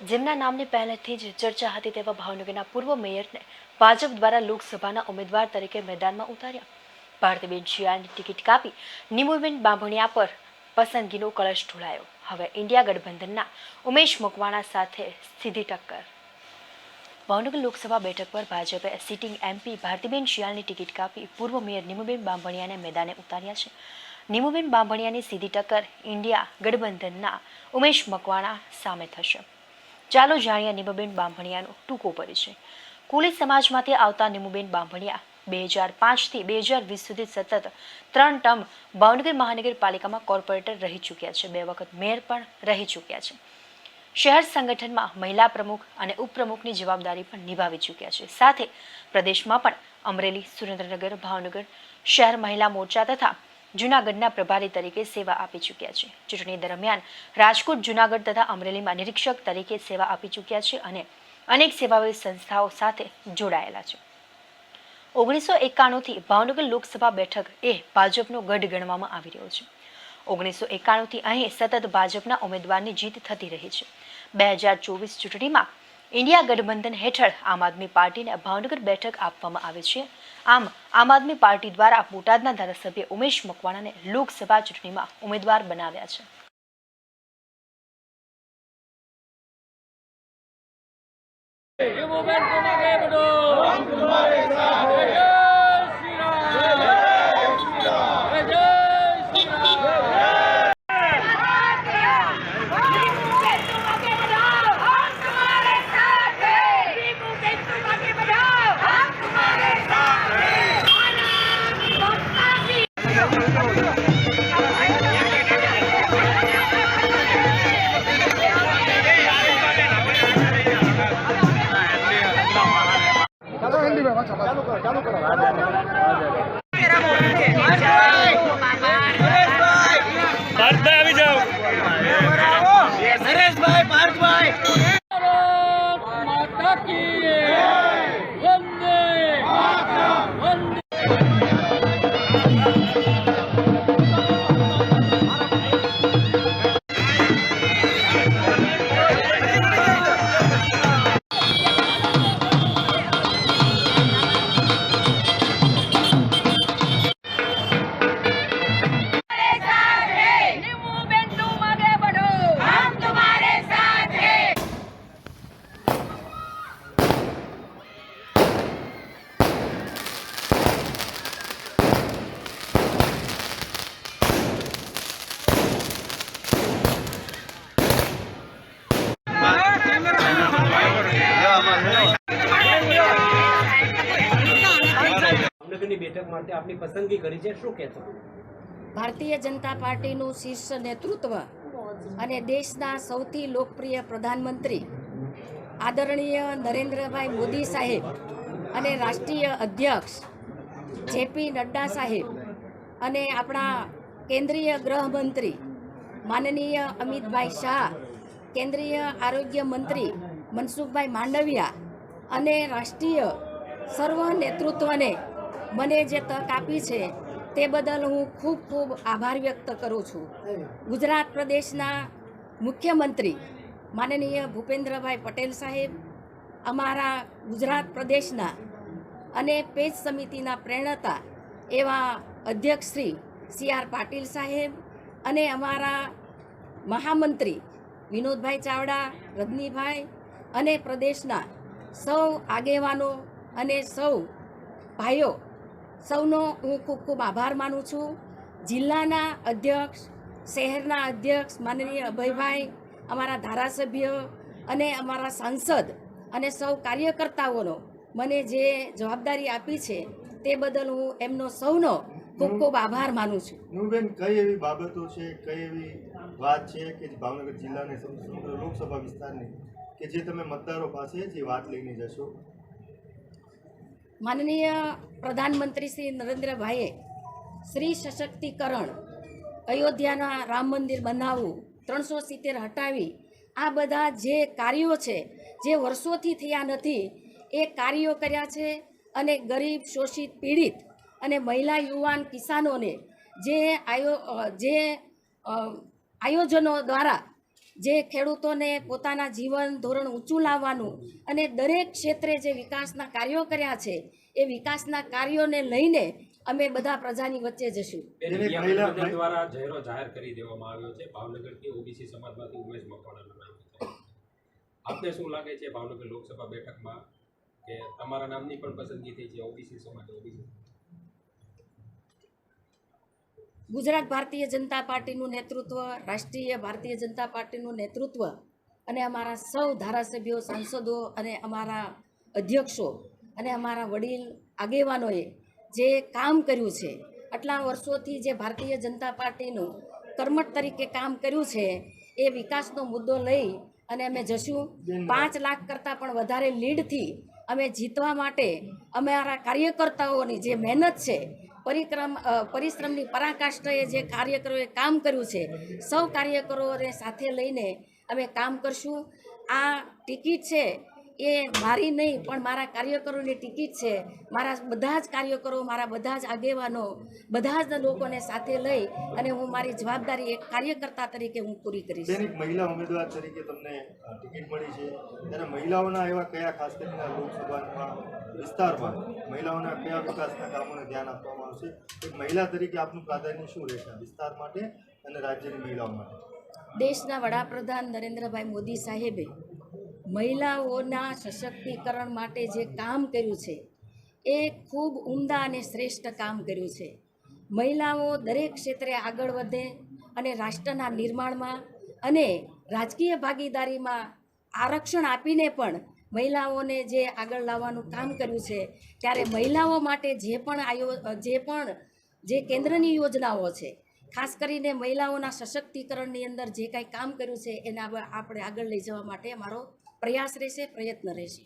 જેમના નામની પહેલેથી જ ચર્ચા હતી તેવા ભાવનગરના પૂર્વ મેયરને ભાજપ દ્વારા લોકસભાના ઉમેદવાર તરીકે મેદાનમાં ઉતાર્યા. ભારતીબેન શિયાળની ટિકિટ કાપી નિમુબેન બાંભણિયા પર પસંદગીનો કળશ ઢોળાયો. હવે ઇન્ડિયા ગઠબંધનના ઉમેશ મકવાણા સાથે સીધી ટક્કર. ભાવનગર લોકસભા બેઠક પર ભાજપે સિટિંગ એમપી ભારતીબેન શિયાળની ટિકિટ કાપી પૂર્વ મેયર નિમુબેન બાંભણિયાને મેદાને ઉતાર્યા છે. નિમુબેન બાંભણિયાની સીધી ટક્કર ઇન્ડિયા ગઠબંધનના ઉમેશ મકવાણા સામે થશે. ચાલો જાણીએ નિમુબેન બાંભણિયાનો ટૂંકો પરિચય. કોળી સમાજમાંથી આવતા નિમુબેન બાંભણિયા બે હજાર પાંચથી બે હજાર વીસ સુધી સતત ત્રણ ટર્મ ભાવનગર મહાનગરપાલિકામાં કોર્પોરેટર રહી ચૂક્યા છે. બે વખત મેયર પણ રહી ચૂક્યા છે. શહેર સંગઠનમાં મહિલા પ્રમુખ અને ઉપપ્રમુખની જવાબદારી પણ નિભાવી ચૂક્યા છે. સાથે પ્રદેશમાં પણ અમરેલી, સુરેન્દ્રનગર, ભાવનગર શહેર મહિલા મોરચા તથા જૂનાગઢના પ્રભારી તરીકે સેવા આપી ચૂક્યા છે. ચૂંટણી દરમિયાન રાજકોટ, જૂનાગઢ તથા અમરેલીમાં નિરીક્ષક તરીકે સેવા આપી ચૂક્યા છે અને અનેક સેવાભાવી સંસ્થાઓ સાથે જોડાયેલા છે. ઓગણીસો એકાણુંથી ભાવનગર લોકસભા બેઠક એ ભાજપનો ગઢ ગણવામાં આવી રહ્યો છે. ઓગણીસો એકાણુંથી અહીં સતત ભાજપના ઉમેદવારની જીત થતી રહી છે. બે હજાર ચોવીસ ચૂંટણીમાં ઇન્ડિયા ગઠબંધન હેઠળ આમ આદમી પાર્ટીને ભાવનગર બેઠક આપવામાં આવે છે. આમ આમ આદમી પાર્ટી દ્વારા બોટાદના ધારાસભ્ય ઉમેશ મકવાણાને લોકસભા ચૂંટણીમાં ઉમેદવાર બનાવ્યા છે ये मोबाइल को मांगे बड़ो हम तुम्हारे साथ ભારતભાઈ આવી ભાવનગરની બેઠક માટે આપની પસંદગી કરી છે, શું કહેશો? ભારતીય જનતા પાર્ટીનું શીર્ષ નેતૃત્વ અને દેશના સૌથી લોકપ્રિય પ્રધાનમંત્રી આદરણીય નરેન્દ્રભાઈ મોદી સાહેબ અને રાષ્ટ્રીય અધ્યક્ષ જેપી નડ્ડા સાહેબ અને આપણા કેન્દ્રીય ગૃહમંત્રી માનનીય અમિતભાઈ શાહ, કેન્દ્રીય આરોગ્ય મંત્રી મનસુખભાઈ માંડવિયા અને રાષ્ટ્રીય સર્વ નેતૃત્વને મને જે તક આપી છે, તે બદલ હું ખૂબ ખૂબ આભાર વ્યક્ત કરું છું. ગુજરાત પ્રદેશના મુખ્યમંત્રી માનનીય ભૂપેન્દ્રભાઈ પટેલ સાહેબ, અમારા ગુજરાત પ્રદેશના અને પેજ સમિતિના પ્રેરણતા એવા અધ્યક્ષ શ્રી સી આર પાટીલ સાહેબ અને અમારા મહામંત્રી વિનોદભાઈ ચાવડા, રજનીભાઈ અને પ્રદેશના સૌ આગેવાનો અને સૌ ભાઈઓ સૌનો હું ખૂબ ખૂબ આભાર માનું છું. જિલ્લાના અધ્યક્ષ શહેરના અધ્યક્ષ માનનીય અભયભાઈ અમારા ધારાસભ્ય અને અમારા સાંસદ અને સૌ કાર્યકર્તાઓનો મને જે જવાબદારી આપી છે તે બદલ હું એમનો સૌનો ખૂબ ખૂબ આભાર માનું છું. નુરબેન કઈ એવી બાબતો છે કઈ એવી વાત છે કે ભાવનગર જિલ્લાની સમગ્ર લોકસભા વિસ્તારની કે જે તમે મતદારો પાસે જે વાત લઈને જશો? માનનીય પ્રધાનમંત્રી શ્રી નરેન્દ્રભાઈએ સ્ત્રી સશક્તિકરણ, અયોધ્યાના રામ મંદિર બનાવવું, ત્રણસો સિત્તેર હટાવી, આ બધા જે કાર્યો છે, જે વર્ષોથી થયા નથી, એ કાર્યો કર્યા છે અને ગરીબ, શોષિત, પીડિત અને મહિલા, યુવાન, કિસાનોને જે આયો, જે આયોજનો દ્વારા જે ખેડૂતોને પોતાના જીવન ધોરણ ઊંચું લાવવાનું અને દરેક ક્ષેત્રે જે વિકાસના કાર્યો કર્યા છે એ વિકાસના કાર્યોને લઈને અમે બધા પ્રજાની વચ્ચે જશું. દ્વારા જાહેરો જાહેર કરી દેવામાં આવ્યો છે. ભાવનગરથી ઓબીસી સમાજમાંથી ઉમેશ મકવાણાનું નામ આપને શું લાગે છે ભાવનગર લોકસભા બેઠકમાં કે તમારા નામની પણ પસંદગી થઈ છે? ઓબીસી સમાજ ઓબીસી ગુજરાત ભારતીય જનતા પાર્ટીનું નેતૃત્વ રાષ્ટ્રીય ભારતીય જનતા પાર્ટીનું નેતૃત્વ અને અમારા સૌ ધારાસભ્યો સાંસદો અને અમારા અધ્યક્ષો અને અમારા વડીલ આગેવાનોએ જે કામ કર્યું છે આટલા વર્ષોથી જે ભારતીય જનતા પાર્ટીનું કર્મઠ તરીકે કામ કર્યું છે એ વિકાસનો મુદ્દો લઈ અને અમે જશું. પાંચ લાખ કરતાં પણ વધારે લીડથી અમે જીતવા માટે અમારા કાર્યકર્તાઓની જે મહેનત છે પરિક્રમ પરિશ્રમની પરાકાષ્ઠાએ જે કાર્યકરોએ કામ કર્યું છે, સૌ કાર્યકરોને સાથે લઈને અમે કામ કરશું. આ ટિકિટ છે એ મારી નહીં પણ મારા કાર્યકરોની ટિકિટ છે. મારા બધા જ કાર્યકરો મારા બધા જ આગેવાનો બધા જ લોકોને સાથે લઈ અને હું મારી જવાબદારી એક કાર્યકર્તા તરીકે હું પૂરી કરીશ. એક મહિલા ઉમેદવાર તરીકે તમને ટિકિટ મળી છે. ત્યારે મહિલાઓના એવા કયા ખાસ કરીને લોકસભાના વિસ્તારમાં મહિલાઓના કયા વિકાસના કામોને ધ્યાન આપવામાં આવશે? એક મહિલા તરીકે આપનું પ્રાધાન્ય શું રહેશે વિસ્તાર માટે અને રાજ્યની મહિલાઓ માટે? દેશના વડાપ્રધાન નરેન્દ્રભાઈ મોદી સાહેબે મહિલાઓના સશક્તિકરણ માટે જે કામ કર્યું છે, એ ખૂબ ઉમદા અને શ્રેષ્ઠ કામ કર્યું છે. મહિલાઓ દરેક ક્ષેત્રે આગળ વધે અને રાષ્ટ્રના નિર્માણમાં અને રાજકીય ભાગીદારીમાં આરક્ષણ આપીને પણ મહિલાઓને જે આગળ લાવવાનું કામ કર્યું છે, ત્યારે મહિલાઓ માટે જે પણ આયો, જે પણ જે કેન્દ્રની યોજનાઓ છે, ખાસ કરીને મહિલાઓના સશક્તિકરણની અંદર જે કાંઈ કામ કર્યું છે, એના આપણે આગળ લઈ જવા માટે અમારો પ્રયાસ રહેશે પ્રયત્ન રહેશે.